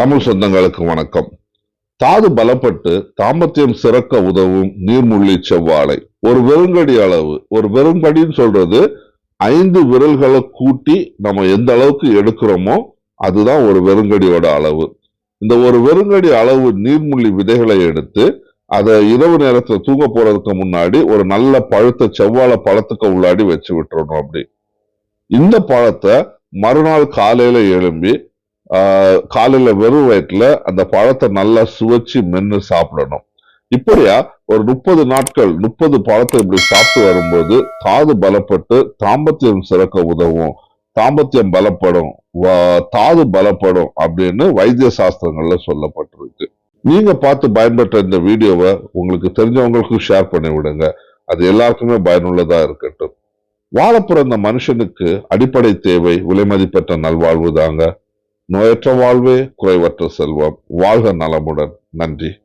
தமிழ் சொந்தங்களுக்கு வணக்கம். தாது பலப்பட்டு தாம்பத்தியம் சிறக்க உதவும் நீர்முள்ளி செவ்வாழை. ஒரு வெறுங்கடி அளவு ஒரு வெறுங்கடின்னு சொல்றது ஐந்து விரல்களை கூட்டி நம்ம எந்த அளவுக்கு எடுக்கிறோமோ அதுதான் ஒரு வெறுங்கடியோட அளவு. இந்த ஒரு வெறுங்கடி அளவு நீர்முள்ளி விதைகளை எடுத்து அதை இரவு நேரத்தில் தூங்க போறதுக்கு முன்னாடி ஒரு நல்ல பழுத்த செவ்வாழை பழத்துக்கு உள்ளாடி வச்சு விட்டுறணும் அப்படி. இந்த பழத்தை மறுநாள் காலையில எழும்பி காலையில வெறும் வயிற்றுல அந்த பழத்தை நல்லா சுவைச்சு மென்று சாப்பிடணும். இப்படியா ஒரு முப்பது நாட்கள் முப்பது பழத்தை இப்படி சாப்பிட்டு வரும்போது தாது பலப்பட்டு தாம்பத்தியம் சிறக்க உதவும். தாம்பத்தியம் பலப்படும் வா- தாது பலப்படும் அப்படின்னு வைத்திய சாஸ்திரங்கள்ல சொல்லப்பட்டிருக்கு. நீங்க பார்த்து பயன்பெற்ற இந்த வீடியோவை உங்களுக்கு தெரிஞ்சவங்களுக்கும் ஷேர் பண்ணி விடுங்க. அது எல்லாருக்குமே பயனுள்ளதா இருக்கட்டும். வாழ பிறந்த மனுஷனுக்கு அடிப்படை தேவை விலைமதிப்பற்ற நல்வாழ்வு தாங்க. நோயற்ற வாழ்வே குறைவற்ற செல்வம். வாழ்க நலமுடன். நன்றி.